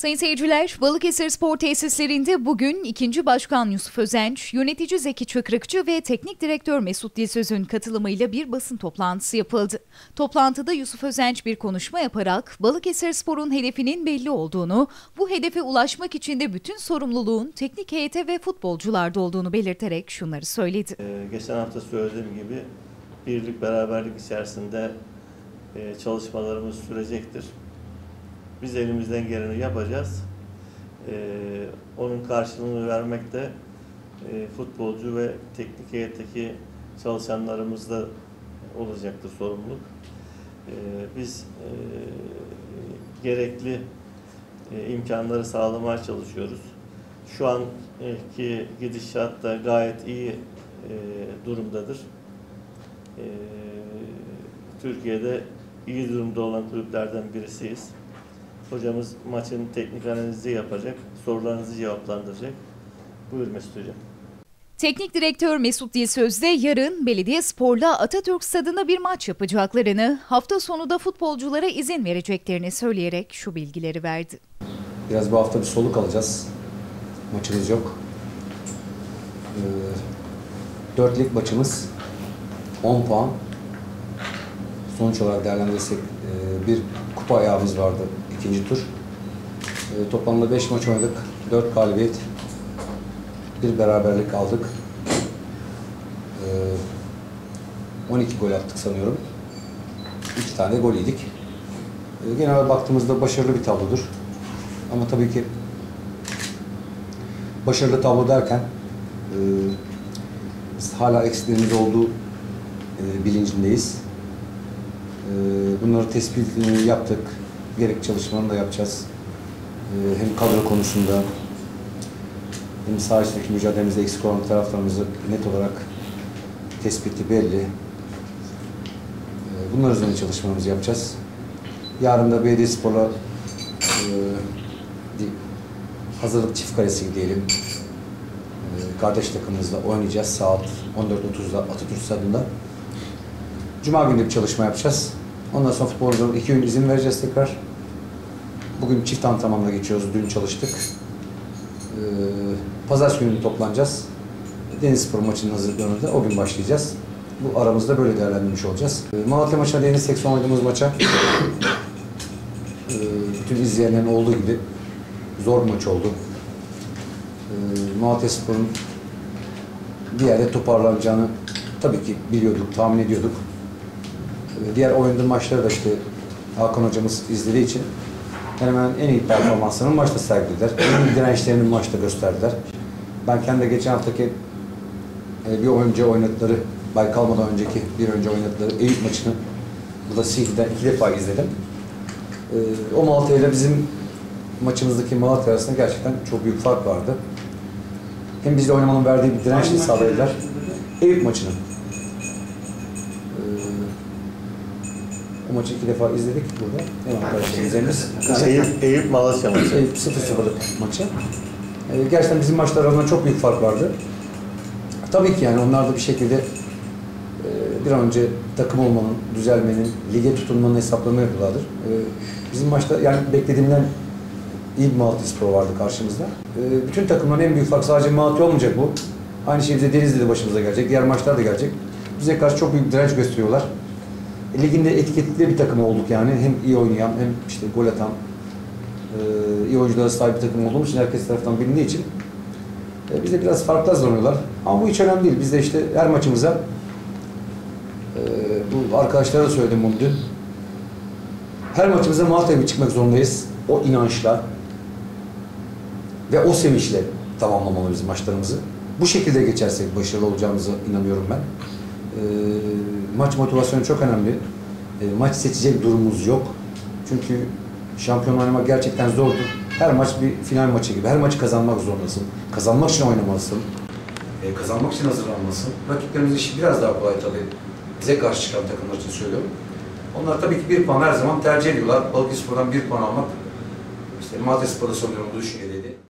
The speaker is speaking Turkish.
Sayın seyirciler, Balıkesir Spor Tesislerinde bugün 2. Başkan Yusuf Özenç, yönetici Zeki Çıkrıkçı ve teknik direktör Mesut Dilsöz'ün katılımıyla bir basın toplantısı yapıldı. Toplantıda Yusuf Özenç bir konuşma yaparak Balıkesir Spor'un hedefinin belli olduğunu, bu hedefe ulaşmak için de bütün sorumluluğun teknik heyete ve futbolcularda olduğunu belirterek şunları söyledi. Ee, geçen hafta söylediğim gibi birlik beraberlik içerisinde e, çalışmalarımız sürecektir. Biz elimizden geleni yapacağız. Ee, onun karşılığını vermek de e, futbolcu ve teknik heyetteki çalışanlarımızda olacaktır sorumluluk. Ee, biz e, gerekli e, imkanları sağlamaya çalışıyoruz. Şu anki gidişat da gayet iyi e, durumdadır. E, Türkiye'de iyi durumda olan kulüplerden birisiyiz. Hocamız maçın teknik analizi yapacak, sorularınızı cevaplandıracak. Buyur Mesut Hocam. Teknik direktör Mesut Dilsöz de yarın Belediye Spor'la Atatürk Stadı'nda bir maç yapacaklarını, hafta sonu da futbolculara izin vereceklerini söyleyerek şu bilgileri verdi. Biraz bu hafta bir soluk alacağız. Maçımız yok. Ee, 4 lig maçımız 10 puan. Sonuç olarak değerlendirirsek e, bir kupa ayağımız vardı ikinci tur. E, toplamda 5 maç oynadık. 4 galibiyet. Bir beraberlik aldık. E, 12 gol attık sanıyorum. 2 tane gol yedik. E, genel baktığımızda başarılı bir tablodur. Ama tabii ki başarılı tablo derken e, biz hala eksilerimiz olduğu e, bilincindeyiz. E, bunları tespitini yaptık. Gerek çalışmalarını da yapacağız. E, hem kadro konusunda hem saha içindeki mücadelemizde eksik olan taraflarımızı net olarak tespiti belli. E, bunlar üzerine çalışmalarımızı yapacağız. Yarın da Belediyespor'la e, hazırlık çift kalesi diyelim. E, kardeş takımımızla oynayacağız saat 14.30'da Atatürk Stadı'nda. Cuma günü bir çalışma yapacağız. Ondan sonra futbolcuların iki gün izin vereceğiz tekrar. Bugün çift antrenmanla geçiyoruz. Dün çalıştık. Ee, Pazartesi günü toplanacağız. Denizspor maçının hazırlığını da o gün başlayacağız. Bu aramızda böyle değerlendirmiş olacağız. Ee, Malatya maçına değinirsek son oynadığımız maça ee, bütün izleyenlerin olduğu gibi zor bir maç oldu. Ee, Malatya Spor'un bir yerde toparlanacağını tabii ki biliyorduk, tahmin ediyorduk. Ee, diğer oynadığı maçları da işte Hakan hocamız izlediği için hemen en iyi performanslarını maçta sergilediler. En iyi dirençlerini maçta gösterdiler. Ben kendi geçen haftaki e, bir önce oynadıkları, bay kalmadan önceki bir önce oynadıkları Eyüp maçını burada Sihli'den iki defa izledim. Ee, o Malatya ile bizim maçımızdaki Malatya arasında gerçekten çok büyük fark vardı. Hem bizde oynamanın verdiği bir dirençle sağladılar. Eyüp maçını. Ee, o maçı iki defa izledik burada. Hemen arkadaşlar izlediğimiz. Eyüp, Eyüp Malatya maçı. Eyüp 0-0'lık maçı. Ee, gerçekten bizim maçlar arasında çok büyük fark vardı. Tabii ki yani onlar da bir şekilde e, bir an önce takım olmanın, düzelmenin, lige tutunmanın hesaplarını yapıyorlardır. Ee, bizim maçta yani beklediğimden iyi bir Malatya Spor vardı karşımızda. Ee, bütün takımların en büyük fark sadece Malatya olmayacak bu. Aynı şey bize Denizli'de başımıza gelecek. Diğer maçlar da gelecek. Bize karşı çok büyük direnç gösteriyorlar. Liginde etiketli bir takım olduk yani. Hem iyi oynayan hem işte gol atan e, iyi oyunculara sahip bir takım olduğumuz için herkes tarafından bilindiği için e, bize biraz farklı hazırlanıyorlar. Ama bu hiç önemli değil. Biz de işte her maçımıza e, bu arkadaşlara da söyledim bunu dün. Her maçımıza Malatya'ya çıkmak zorundayız. O inançla ve o sevinçle tamamlamalı bizim maçlarımızı. Bu şekilde geçersek başarılı olacağımıza inanıyorum ben. E, maç motivasyonu çok önemli. E, maç seçecek durumumuz yok. Çünkü şampiyon oynamak gerçekten zordur. Her maç bir final maçı gibi. Her maçı kazanmak zorundasın. Kazanmak için oynamalısın. E, kazanmak için hazırlanmalısın. Rakiplerimiz işi biraz daha kolay tabii. Bize karşı çıkan takımlar için söylüyorum. Onlar tabii ki bir puan her zaman tercih ediyorlar. Balıkesir'den bir puan almak, işte Malatya Spor'da sanıyorum bu düşüncedeydi.